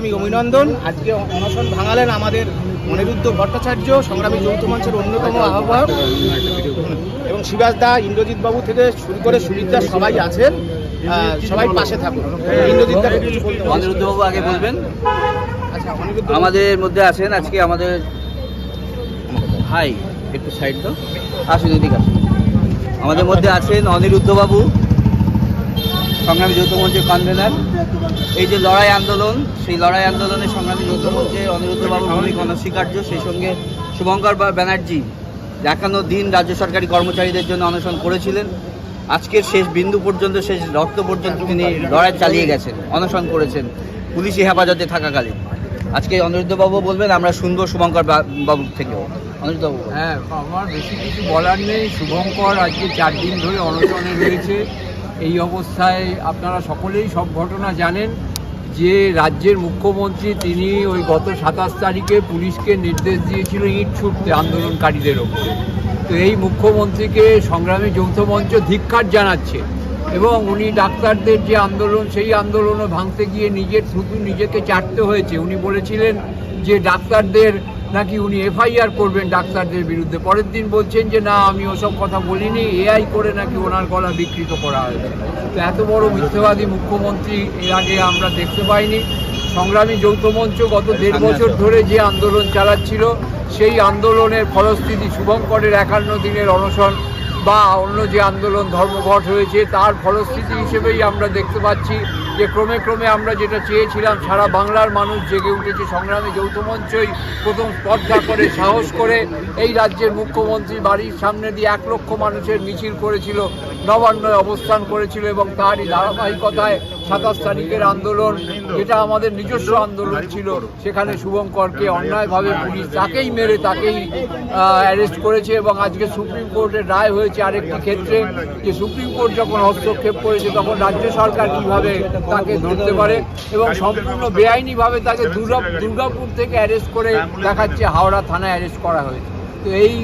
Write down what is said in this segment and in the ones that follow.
আমি অভিনন্দন। আজকে অনশন ভাঙালেন আমাদের অনিরুদ্ধ ভট্টাচার্য সংগ্রামী যৌথ মঞ্চের অন্যতম আহ্বায়ক। এবং শিবাস দা ইন্দ্রজিৎ বাবু থেকে শুরু করে সুজিত দা সবাই আছেন। সবাই পাশে থাকুন। ইন্দ্রজিৎ দা কিছু বলতে পারেন? অনিরুদ্ধবাবু আগে বলবেন। আচ্ছা আমাদের মধ্যে আছেন আজকে আমাদের হাই একটু সাইড তো আসুন এদিকে আসুন। আমাদের মধ্যে আছেন অনিরুদ্ধবাবু। সংগ্রামী যৌথ মঞ্চের কনভেনার এই যে লড়াই আন্দোলন, সেই লড়াই আন্দোলনে সংগ্রামী যৌথ মঞ্চে অনিরুদ্ধবাবুর ভূমিকা অনস্বীকার্য। সেই সঙ্গে শুভঙ্কর ব্যানার্জি দেখানো দিন রাজ্য সরকারি কর্মচারীদের জন্য অনশন করেছিলেন। আজকের শেষ বিন্দু পর্যন্ত, শেষ রক্ত পর্যন্ত তিনি লড়াই চালিয়ে গেছেন, অনশন করেছেন, পুলিশি হেফাজতে থাকাকালীন। আজকে অনিরুদ্ধবাবু বলবেন, আমরা শুনব শুভঙ্কর বাবুর থেকেও। অনিরুদ্ধবাবু হ্যাঁ আমার বেশি কিছু বলার নেই। শুভঙ্কর আজকে চার দিন ধরে অনশনে রয়েছে। এই অবস্থায় আপনারা সকলেই সব ঘটনা জানেন যে রাজ্যের মুখ্যমন্ত্রী তিনি ওই গত সাতাশ তারিখে পুলিশকে নির্দেশ দিয়েছিল ইট ছুটতে আন্দোলনকারীদের ওপরে। তো এই মুখ্যমন্ত্রীকে সংগ্রামী যৌথ মঞ্চ ধিক্কার জানাচ্ছে এবং উনি ডাক্তারদের যে আন্দোলন, সেই আন্দোলনও ভাঙতে গিয়ে নিজের শুধু নিজেকে চাটতে হয়েছে। উনি বলেছিলেন যে ডাক্তারদের নাকি উনি এফআইআর করবেন ডাক্তারদের বিরুদ্ধে? পরের দিন বলছেন যে না আমি ওসব কথা বলিনি এআই করে নাকি ওনার গলা বিকৃত করা হয়েছে। তো এত বড় মিথ্যেবাদী মুখ্যমন্ত্রী এর আগে আমরা দেখতে পাইনি। সংগ্রামী যৌথ মঞ্চ গত দেড় বছর ধরে যে আন্দোলন চালাচ্ছিল সেই আন্দোলনের ফলস্থিতি শুভঙ্করের একান্ন দিনের অনশন বা অন্য যে আন্দোলন ধর্মঘট হয়েছে তার ফলস্থিতি হিসেবেই আমরা দেখতে পাচ্ছি যে ক্রমে ক্রমে আমরা যেটা চেয়েছিলাম, সারা বাংলার মানুষ জেগে উঠেছে সংগ্রামে। যৌথ মঞ্চই প্রথম স্পর্ধা করে, সাহস করে এই রাজ্যের মুখ্যমন্ত্রী বাড়ির সামনে দিয়ে এক লক্ষ মানুষের মিছিল করেছিল, নবান্নয় অবস্থান করেছিল এবং তারই ধারাবাহিকতায় সাতাশ তারিখের আন্দোলন, যেটা আমাদের নিজস্ব আন্দোলন ছিল, সেখানে শুভঙ্করকে অন্যায়ভাবে পুলিশ তাকেই মেরে তাকেই অ্যারেস্ট করেছে এবং আজকে সুপ্রিম কোর্টের রায় হয়েছে আরেকটি ক্ষেত্রে, যে সুপ্রিম কোর্ট যখন হস্তক্ষেপ করেছে, তখন রাজ্য সরকার কীভাবে তাকে ধরতে পারে এবং সম্পূর্ণ বেআইনিভাবে তাকে দুর্গা দুর্গাপুর থেকে অ্যারেস্ট করে দেখাচ্ছে, হাওড়া থানায় অ্যারেস্ট করা হয়েছে। তো এই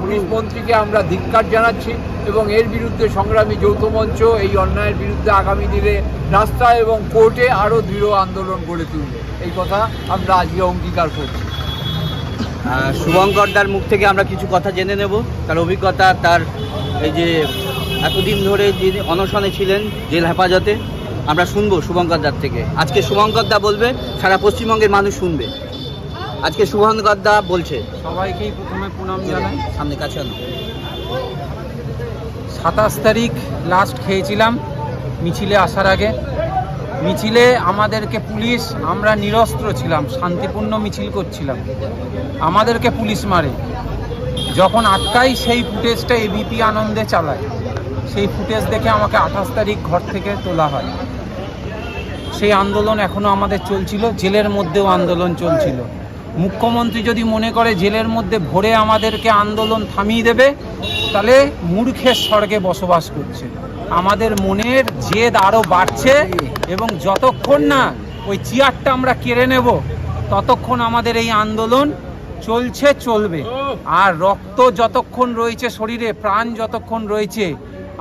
পুলিশ মন্ত্রীকে আমরা ধিক্কার জানাচ্ছি। এবং এর বিরুদ্ধে সংগ্রামী যৌথ মঞ্চ এই অন্যায়ের বিরুদ্ধে আগামী দিনে রাস্তায় এবং কোর্টে আরও দৃঢ় আন্দোলন গড়ে তুলবে। এই কথা আমরা আজকে অঙ্গীকার করছি। আহ, শুভঙ্কর দার মুখ থেকে আমরা কিছু কথা জেনে নেব। তার অভিজ্ঞতা তার এই যে এতদিন ধরে যে অনশনে ছিলেন জেল হেফাজতে আমরা শুনব শুভঙ্কর দার থেকে। আজকে শুভঙ্কর দা বলবে সারা পশ্চিমবঙ্গের মানুষ শুনবে। আজকে শুভঙ্কর দা বলছে। সবাইকেই প্রথমে প্রণাম জানাই। সামনে কাছে আনো। সাতাশ তারিখ লাস্ট খেয়েছিলাম, মিছিলে আসার আগে। মিছিলে আমাদেরকে পুলিশ, আমরা নিরস্ত্র ছিলাম, শান্তিপূর্ণ মিছিল করছিলাম। আমাদেরকে পুলিশ মারে। যখন আটকাই সেই ফুটেজটা এবিপি আনন্দে চালায়। সেই ফুটেজ দেখে আমাকে আঠাশ তারিখ ঘর থেকে তোলা হয়। সেই আন্দোলন এখনও আমাদের চলছিল, জেলের মধ্যেও আন্দোলন চলছিল। মুখ্যমন্ত্রী যদি মনে করে জেলের মধ্যে ভরে আমাদেরকে আন্দোলন থামিয়ে দেবে তাহলে মূর্খের স্বর্গে বসবাস করছে। আমাদের মনের জেদ আরও বাড়ছে এবং যতক্ষণ না ওই চেয়ারটা আমরা কেড়ে নেব ততক্ষণ আমাদের এই আন্দোলন চলছে চলবে। আর রক্ত যতক্ষণ রয়েছে শরীরে প্রাণ যতক্ষণ রয়েছে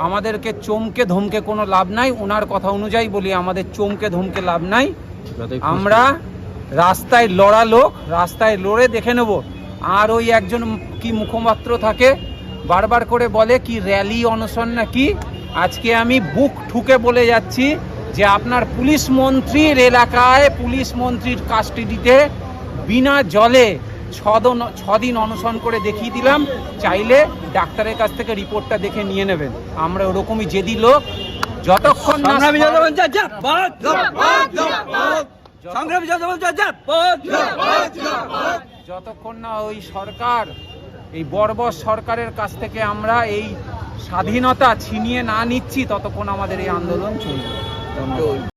আমাদেরকে চমকে ধমকে কোনো লাভ নাই। ওনার কথা অনুযায়ী বলি আমাদের চমকে ধমকে লাভ নাই। আমরা রাস্তায় লড়া লোক রাস্তায় লড়ে দেখে নেব। আর ওই একজন কি মুখপাত্র থাকে বারবার করে বলে কি র্যালি অনশন না কি? আজকে আমি বুক ঠুকে বলে যাচ্ছি যে আপনার পুলিশ মন্ত্রীর এলাকায় পুলিশ মন্ত্রীর কাস্টডিতে বিনা জলে ছদিন ছদিন অনশন করে দেখিয়ে দিলাম। চাইলে ডাক্তারের কাছ থেকে রিপোর্টটা দেখে নিয়ে নেবেন। আমরা ওরকমই জেদি লোক। যতক্ষণ! যতক্ষণ না ওই সরকার এই বর্বর সরকারের কাছ থেকে আমরা এই স্বাধীনতা ছিনিয়ে না নিচ্ছি, ততক্ষণ আমাদের এই আন্দোলন চলবে।